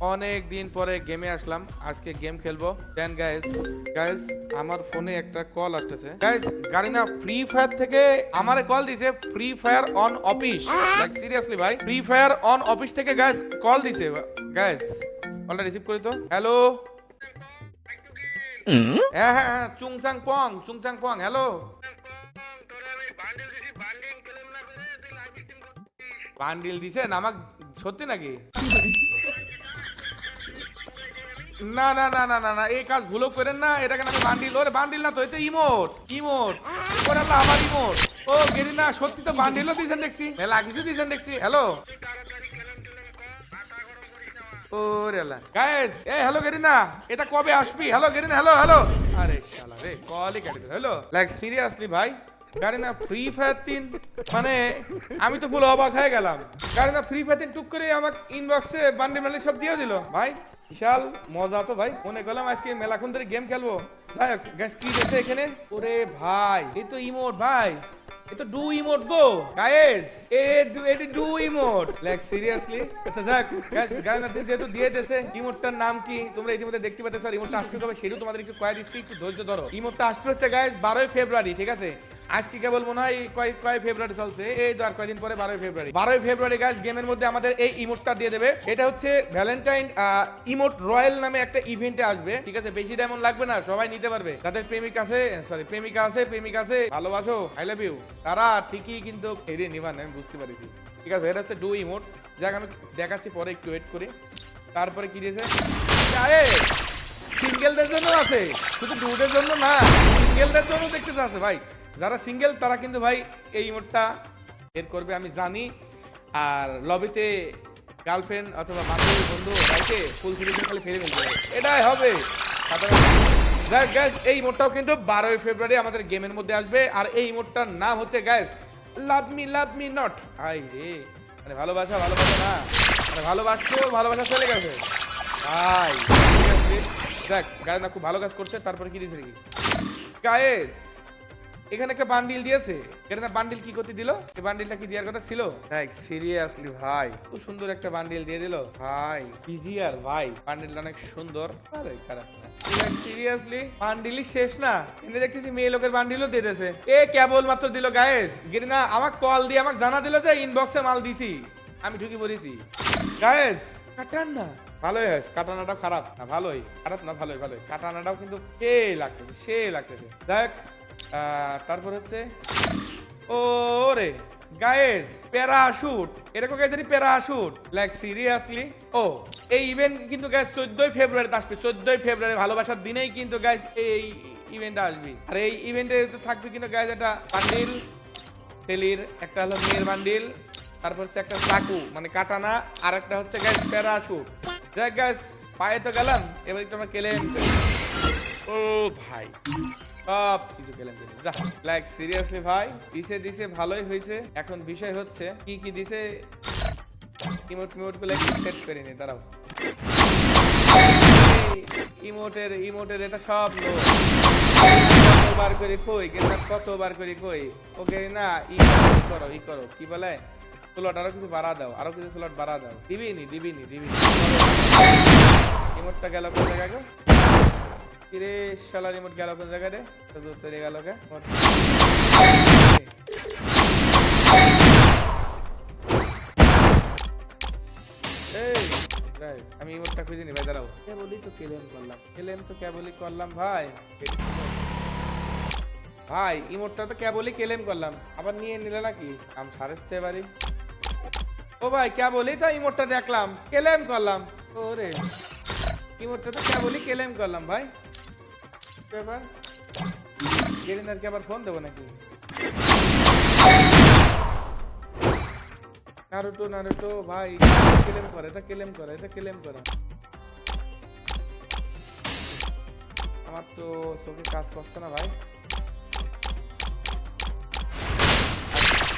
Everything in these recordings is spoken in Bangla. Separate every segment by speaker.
Speaker 1: অনেক দিন পরে গেমে আসলাম। আজকে গেম খেলব। দেন গাইস গাইস আমার ফোনে একটা কল আসতেছে। গাইস গারিনা ফ্রি ফায়ার থেকে আমারে কল দিছে। Free Fire on office like seriously ভাই ফ্রি ফায়ার অন অফিস থেকে গাইস কল দিছে। গাইস কলটা রিসিভ করি তো। হ্যালো হ্যাঁ হ্যাঁ হ্যাঁ চুংসাং পং চুংসাং পং হ্যালো বান্ডিল দিছে আমাক সত্যি নাকি? না না না না না না, এই কাজ ভুলো করেন না, এটাকে আমি বান্ডিল, ওরে বান্ডিল না তো, এটা ইমোট ইমোট, ওরে আল্লাহ, আমার ইমোট। ও গেরি না সত্যি তো বান্ডিলও দিয়েছেন দেখছি, মেলা কিছু দিয়েছেন দেখছি, হ্যালো? ওরে আল্লাহ। গাইস হ্যালো, গেরিনা, এটা কবে আসবি? Hello, Garena, hello hello. আরে শালা রে, কলই কেটে হ্যালো। লাইক সিরিয়াসলি ভাই? গারিনা ফ্রি ফায়ার তিন মানে আমি তো ফুল অবাক হয়ে গেলাম। গারিনা ফ্রি ফায়ার তিন টুক করে আমার ইনবক্সে বান্ডি মান্ডি সব দিয়ে দিল। ভাই, বিশাল মজা তো ভাই। মনে করলাম আজকে মেলাক্ষণ ধরে গেম খেলব। যাই হোক গ্যাস কি এখানে? ওরে ভাই, এই তো ইমোট ভাই। ডু ইমোট গো গাইস এ ডু ইমোট। লাইক সিরিয়াসলি আচ্ছা যাক গাইস যেহেতু দিয়ে ইমোটটার নাম কি? তোমরা ইতিমধ্যে দেখতে পাচ্ছ স্যার ইমোটটা আসবে কবে সেটাও তোমাদের একটু কয়ে দিচ্ছি, একটু ধৈর্য ধরো। ইমোটটা আসবে হচ্ছে গাইস বারোই ফেব্রুয়ারি, ঠিক আছে? আজকে কেবল মনে হয় কয় কয় ফেব্রুয়ারি চলছে? এই তো আর পরে বারোই ফেব্রুয়ারি। বারোই ফেব্রুয়ারি গেমের মধ্যে আমাদের এই ইমোটটা দিয়ে দেবে। এটা হচ্ছে ভ্যালেন্টাইন ইমোট রয়্যাল নামে একটা ইভেন্টে আসবে, ঠিক আছে? বেশি ডায়মন্ড লাগবে না, সবাই নিতে পারবে। তাদের প্রেমিক আছে সরি প্রেমিকা আছে, প্রেমিক আছে, ভালোবাসো আই লাভ ইউ তারা ঠিকই কিন্তু এড়িয়ে নিবান আমি বুঝতে পারিছি। ঠিক আছে, এটা হচ্ছে ডু ইমোট যাক, আমি দেখাচ্ছি, পরে একটু ওয়েট করে। তারপরে কি দিয়েছে? আরে সিঙ্গেলদের জন্য আছে। শুধু ডুদের জন্য না সিঙ্গেলদের জন্য দেখতে আছে, ভাই। যারা সিঙ্গেল তারা কিন্তু ভাই এই ইমোটটা এর করবে, আমি জানি। আর লবিতে গার্লফ্রেন্ড অথবা বান্ধবী, বন্ধু, ভাইকে ফুল সিরিজ খালি ফেলে ফেলতে হবে। এটাই হবে যাক গ্যাস এই মোডটাও কিন্তু বারোই ফেব্রুয়ারি আমাদের গেমের মধ্যে আসবে। আর এই মোডটার নাম হচ্ছে guess love me love me not I রে। মানে ভালোবাসা ভালোবাসা না। মানে ভালোবাসতেও ভালোবাসা চলে গেছে। আই? দেখ গায়ে না, খুব ভালো কাজ করছে, তারপরে কি দিয়েছে নাকি? গায়েস এখানে একটা বান্ডিল দিয়েছে। এখানে বান্ডিল কি করতে দিল? এই বান্ডিলটা কি দেওয়ার কথা ছিল? দেখ সিরিয়াসলি ভাই, খুব সুন্দর একটা বান্ডিল দিয়ে দিল। ভাই ইজিয়ার ভাই, বান্ডিলটা অনেক সুন্দর। আরে, খারাপ সিরিয়াসলি বান্ডিলই শেষ না। এনে দেখতেছি মেয়ে লোকের বান্ডিলও দিয়ে দিয়েছে। এ দিল গায়েস গিরিনা, আমাক কল দিয়ে আমাকে জানা দিল যে ইনবক্সে মাল দিছি। আমি ঢুকি পড়েছি। গায়েস কাটান না। ভালোই হয়েছে, কাটানাটাও খারাপ না, ভালোই। খারাপ না, ভালোই ভালোই। কাটানাটাও কিন্তু সে লাগতেছে সে লাগতেছে। দেখ তারপর হচ্ছে ও রে গায়েস প্যারাশুট এরকম গাইজারি প্যারাশুট লাইক সিরিয়াসলি ও, এই ইভেন্ট কিন্তু গাইস চোদ্দই ফেব্রুয়ারিতে আসবে। চোদ্দই ফেব্রুয়ারি ভালোবাসার দিনেই কিন্তু গাইস এই ইভেন্টটা আসবে। আর এই ইভেন্টে থাকবে কিন্তু গাইস একটা বান্ডিল তেলির, একটা হলো মেয়ের বান্ডিল তারপর হচ্ছে একটা চাকু মানে কাটানা, আর একটা হচ্ছে গ্যাস প্যারাশুট দেখ গ্যাস পায়ে তো গেলাম, এবার একটু আমরা কেলেন ও ভাই। সব কিছু কেলেন যা লাইক সিরিয়াসলি ভাই দিছে দিছে ভালোই হয়েছে এখন বিষয় হচ্ছে কি কি দিছে? ইমোট মিমোটগুলো সেট করে নি দাঁড়াও। ইমোটের ইমোটের এটা সব লো কতবার করে কই কিন্তু কতবার করে কই? ওকে না ই করো, ই করো কি বলে? স্লট আরও কিছু বাড়া দাও আরও কিছু স্লট বাড়া দাও। দিবি নি দিবি নি দিবি ইমোটটা গেল জায়গায় গো? কিরে শালা রিমোট গেল কোন জায়গায় রে? তো দূর চলে গেল কে? আমি ইমোটটা খুঁজে নি ভাই দাঁড়াও। কে বলি তো কেলেম করলাম। কেলেম তো কে বলি করলাম ভাই। ভাই ইমোটটা তো কে বলি কেলেম করলাম। আবার নিয়ে নিলে নাকি? আম সারেসতে পারি। ও ভাই কে বলি তো ইমোটটা দেখলাম। কেলেম করলাম। ওরে ইমোটটা তো কে বলি কেলেম করলাম ভাই। আবার ফোন দেবো নাকি? নারুটো নারুটো, ভাই কেলেম করে, এটা কেলেম করে, এটা কেলেম করে। আমার তো চোখে কাজ করছে না ভাই।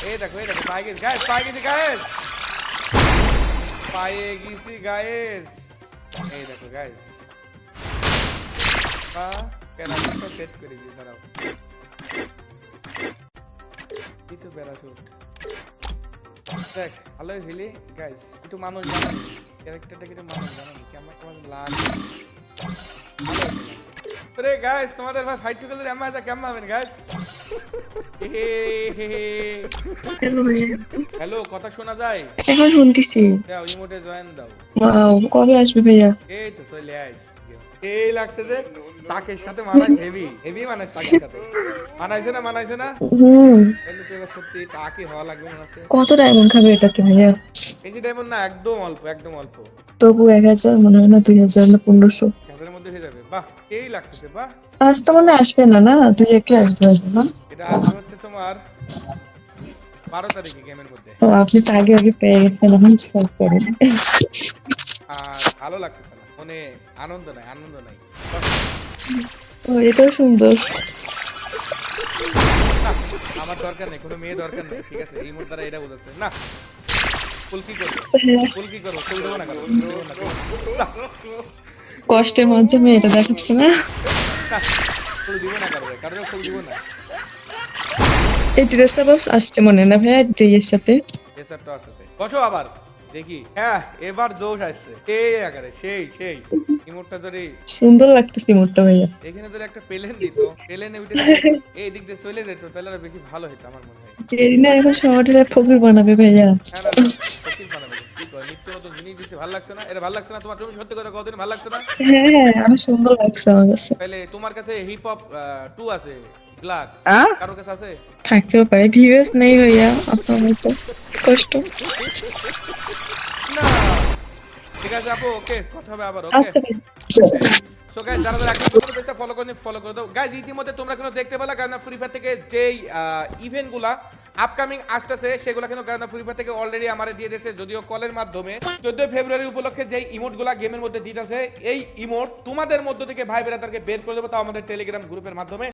Speaker 1: এই দেখো এই দেখো, পায়ে গেছি। গায়েস, পায়ে গেছি, গায়েস! পায়ে গেছি, গায়েস! এই দেখো, গায়েস। বা প্যারাশুটটা সেট করে দিই দাঁড়াও। এই তো প্যারাশুট দেখ ভালোই হইলি গাইস একটু মানুষ বানাবি ক্যারেক্টারটা কেটে মানুষ জানো কেমন কেমন লাগে? আরে গাইস তোমাদের ভাই ফাইট টু গেলে এমন এটা কেমন হবেন গাইস
Speaker 2: হ্যালো
Speaker 1: হ্যালো কথা শোনা যায়?
Speaker 2: এখন শুনতেছি।
Speaker 1: দাও ইমোটে জয়েন দাও।
Speaker 2: ওয়াও কবে আসবে ভাইয়া?
Speaker 1: এই তো চলে আইস। এই লাগছে যে তাকের সাথে হেভি হেভি তাকের সাথে। মানাইছে না মানাইছে না? তাহলে তো এবার সত্যি টাকি হওয়া লাগবে মনে হচ্ছে।
Speaker 2: কত ডায়মন্ড খাবে এটাতে ভাইয়া?
Speaker 1: বেশি ডায়মন্ড না একদম অল্প একদম অল্প।
Speaker 2: তবু এক হাজার মনে হয় না দুই হাজার না পনেরোশো।
Speaker 1: হাতের মধ্যে হয়ে যাবে। বাহ এই লাগতেছে বাহ।
Speaker 2: আজ তো মনে আসবে না না? দুই একে আসবে আসবে না?
Speaker 1: এটা আসবে হচ্ছে তোমার বারো তারিখে গেমের মধ্যে।
Speaker 2: ও আপনি তো আগে আগে পেয়ে গেছেন এখন সব করেন
Speaker 1: আর ভালো লাগতেছে মনে আনন্দ নাই আনন্দ নাই।
Speaker 2: এটাও সুন্দর।
Speaker 1: আমার দরকার নেই কোনো মেয়ে দরকার নেই ঠিক আছে? এই দ্বারা এটা বোঝাচ্ছে। না ফুল কি করব? ফুল কি করব? ফুল দেবো না
Speaker 2: কষ্টের মাধ্যমে এটা দেখাচ্ছে না।
Speaker 1: ফুল দিব না কারও কারও ফুল দিব না।
Speaker 2: এই ড্রেসটা বস আসছে মনে না ভাইয়া? ড্রেসের সাথে।
Speaker 1: এসবটা আসছে। বসো আবার। দেখি হ্যাঁ এবার জোশ আসছে। এই আকারে সেই সেই। ইমোটটা যদি
Speaker 2: সুন্দর লাগতেছে মোটটা ভাইয়া।
Speaker 1: এখানে যদি একটা প্লেন দিত। প্লেনে উঠে এই দিক দিয়ে চলে যেত তাহলে আরও বেশি ভালো হতো আমার মনে হয়।
Speaker 2: জেরিনা এখন ফকির বানাবে ভাইয়া।
Speaker 1: হ্যাঁ ফকির বানাবে। নিত্য নতুন জিনিস দিচ্ছে, ভালো লাগছে না? এটা ভালো লাগছে না? তোমার তুমি সত্যি কথা কতদিন ভালো লাগছে না?
Speaker 2: হ্যাঁ হ্যাঁ অনেক সুন্দর লাগছে আমার কাছে।
Speaker 1: তাহলে তোমার কাছে হিপ হপ টু আছে ব্ল্যাক কারোর কাছে আছে?
Speaker 2: থাকতেও পারে ভিউয়ার্স নেই ভাইয়া আপনার মতো। কষ্ট।
Speaker 1: ঠিক আছে আপু ওকে কথা হবে আবার ওকে সো গাইস যারা যারা এখন পর্যন্ত পেজটা ফলো করেনি ফলো করে দাও। গাইস ইতিমধ্যে তোমরা কিন্তু দেখতে পেলা ফ্রি ফায়ার থেকে যেই ইভেন্টগুলা আপকামিং আসতেছে সেগুলো কিন্তু গানা ফ্রি ফায়ার থেকে অলরেডি আমারে দিয়ে দিয়েছে যদিও কলের মাধ্যমে। 14 ফেব্রুয়ারি উপলক্ষে যেই ইমোটগুলা গেমের মধ্যে দিতেছে এই ইমোট তোমাদের মধ্য থেকে ভাই বেরাদারকে বের করে দেবো তাও আমাদের টেলিগ্রাম গ্রুপের মাধ্যমে।